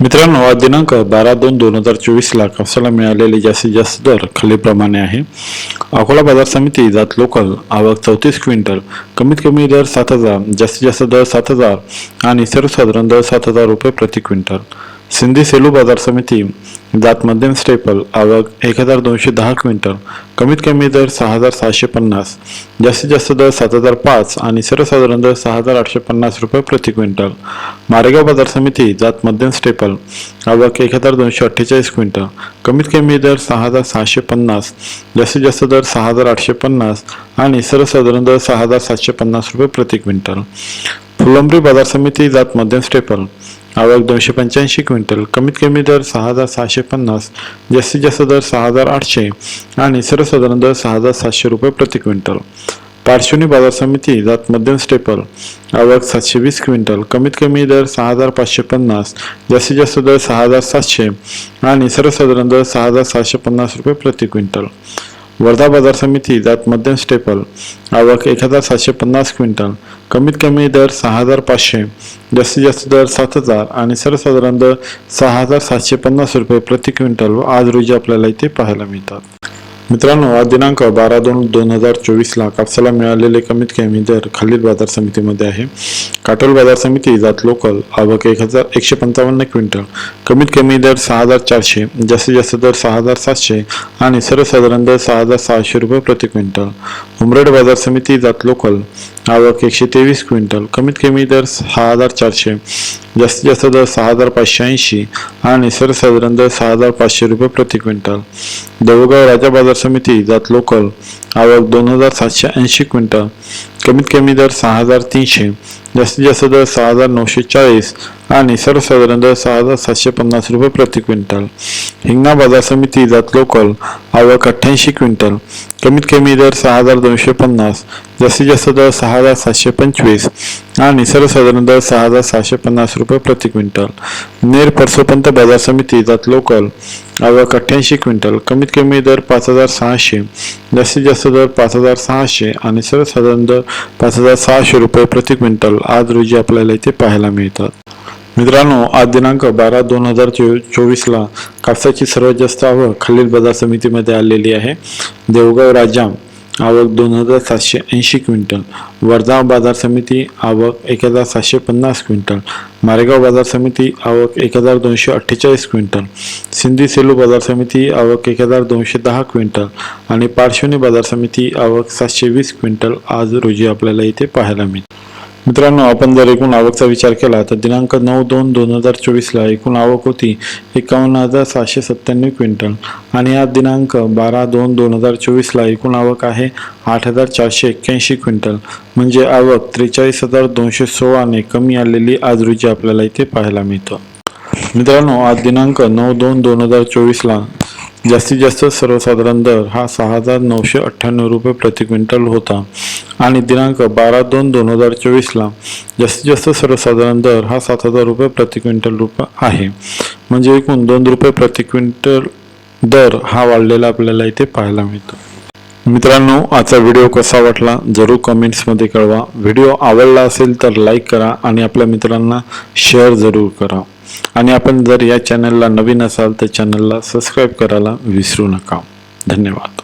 मित्रांनो आज दिनांक बारा दोन दोन हजार चोवीसला कापसाला मिळालेले जास्तीत जास्त दर खालीलप्रमाणे आहे. अकोला बाजार समिती जात लोकल आवक चौतीस क्विंटल कमीत कमी दर सात हजार जास्तीत जास्त दर सात हजार आणि सर्वसाधारण दर सात हजार रुपये प्रति क्विंटल. सिंधी सेलू बाजार समिती जात मध्यम स्टेपल आवक एक हजार दोनशे दहा क्विंटल कमीत कमी दर सहा हजार सहाशे पन्नास जास्तीत जास्त दर सात हजार पाच आणि सर्वसाधारण दर सहा हजार आठशे पन्नास रुपये प्रति क्विंटल. मारेगाव बाजार समिती जात मध्यम स्टेपल आवक एक हजार दोनशे अठ्ठेचाळीस क्विंटल कमीत कमी दर सहा हजार सहाशे पन्नास जास्तीत जास्त दर सहा हजार आठशे पन्नास आणि सर्वसाधारण दर सहा हजार सातशे पन्नास रुपये प्रति क्विंटल. फुलंब्री बाजार समिती जात मध्यम स्टेपल आवक दोनशे पंच्याऐंशी क्विंटल कमीत कमी दर सहा हजार सहाशे पन्नास जास्तीत जास्त दर सहा हजार आठशे आणि सर्वसाधारण दर सहा हजार सातशे रुपये प्रति क्विंटल. पार्श्वनी बाजार समिती जात मध्यम स्टेपल आवक सातशे वीस क्विंटल कमीत कमी दर सहा हजार पाचशे पन्नास जास्तीत जास्त दर सहा हजार सातशे आणि सर्वसाधारण दर सहा हजार सातशे पन्नास रुपये प्रति क्विंटल. वर्धा बाजार समिती जात मध्यम स्टेपल. आवक एक हजार सातशे पन्नास क्विंटल. कमीत कमी दर सहा हजार पाचशे. जास्तीत जास्त दर सात हजार. आणि सर्वसाधारण दर सहा हजार सातशे पन्नास रुपये प्रति क्विंटल व आज रोजी आपल्याला इथे पाहायला मिळतात. मित्रांनो आज दिनांक बारा दोन दोन हजार चोवीसला कापसाला मिळालेले कमीत कमी दर खालील बाजार समितीमध्ये आहे. काटोल बाजार समिती जात लोकल आवक एक हजार एकशे पंचावन्न क्विंटल कमीत कमी दर सहा हजार चारशे जास्तीत जास्त दर सहा हजार सातशे आणि सर्वसाधारण दर सहा हजार सहाशे रुपये प्रति क्विंटल. उमरेड बाजार समिती जात लोकल आवक एकशे तेवीस क्विंटल. कमीत कमी दर सहा हजार चारशे जास्तीत जास्त दर सहा हजार पाचशे ऐंशी आणि सर्वसाधारण दर सहा हजार पाचशे रुपये प्रति क्विंटल. देवगाव राजा बाजार समिती जात लोकल आवक दोन हजार सातशे ऐंशी क्विंटल. कमीत कमी दर सहा हजार तीनशे जास्तीत जास्त दर सहा हजार नऊशे चाळीस आणि सर्वसाधारण दर सहा हजार सातशे पन्नास रुपये प्रति क्विंटल. हिंगणा बाजार समिती जात लोकल आवक अठ्ठ्याऐंशी क्विंटल. कमीत कमी दर सहा हजार दोनशे पन्नास जास्तीत जास्त दर सहा हजार सातशे पंचवीस आणि सर्वसाधारण दर सहा हजार सहाशे पन्नास रुपये प्रति क्विंटल. नेर परसोपंत बाजार समिती जात लोकल आवक अठ्ठ्याऐंशी क्विंटल. कमीत कमी दर पाच हजार सहाशे. जास्तीत जास्त दर पाच हजार सहाशे आणि सर्वसाधारण दर पाच हजार सहाशे रुपये प्रति क्विंटल आज रोजी आपल्याला इथे पाहायला मिळतात. मित्रांनो आज दिनांक बारा दोन हजार चो चोवीसला कापसाची सर्वात जास्त आवक खालील बाजार समितीमध्ये आलेली आहे. देवगाव राजा आवक दोन हजार सातशे ऐंशी क्विंटल. वर्धा बाजार समिती आवक एक हजार सातशे पन्नास क्विंटल. मारेगाव बाजार समिती आवक एक हजार दोनशे अठ्ठेचाळीस क्विंटल. सिंधी सेलू बाजार समिती आवक एक हजार दोनशे दहा क्विंटल आणि पार्श्वनी बाजार समिती आवक सातशे वीस क्विंटल आज रोजी आपल्याला इथे पाहायला मिळते. मित्रांनो आपण जर एकूण आवकचा विचार केला तर दिनांक नऊ दोन दोन हजार चोवीसला एकूण आवक होती एकावन्न हजार सहाशे सत्त्याण्णव क्विंटल आणि आज दिनांक बारा दोन दोन हजार चोवीसला एकूण आवक आहे आठ हजार चारशे एक्क्याऐंशी क्विंटल. म्हणजे आवक त्रेचाळीस हजार दोनशे सोळाने कमी आलेली आज रोजी आपल्याला इथे पाहायला मिळतं. मित्रांनो आज दिनांक नऊ दोन दोन हजार चोवीसला जास्तीत जास्त सर्वसाधारण दर हा सहा हजार नऊशे अठ्ठ्याण्णव रुपये प्रति क्विंटल होता. आणि दिनांक बारा दोन दोन हजार चोवीसला जास्तीत जास्त सर्वसाधारण दर हा सात हजार रुपये प्रति क्विंटल रुपये आहे. म्हणजे एकूण दोन रुपये प्रति क्विंटल दर हा वाढलेला आपल्याला इथे पाहायला मिळतो. मित्रांनो आजचा व्हिडिओ कसा वाटला जरूर कमेंट्समध्ये कळवा. व्हिडिओ आवडला असेल तर लाईक करा आणि आपल्या मित्रांना शेअर जरूर करा. आणि आपण जर या चॅनलला नवीन असाल तर चॅनलला सबस्क्राईब करायला विसरू नका. धन्यवाद.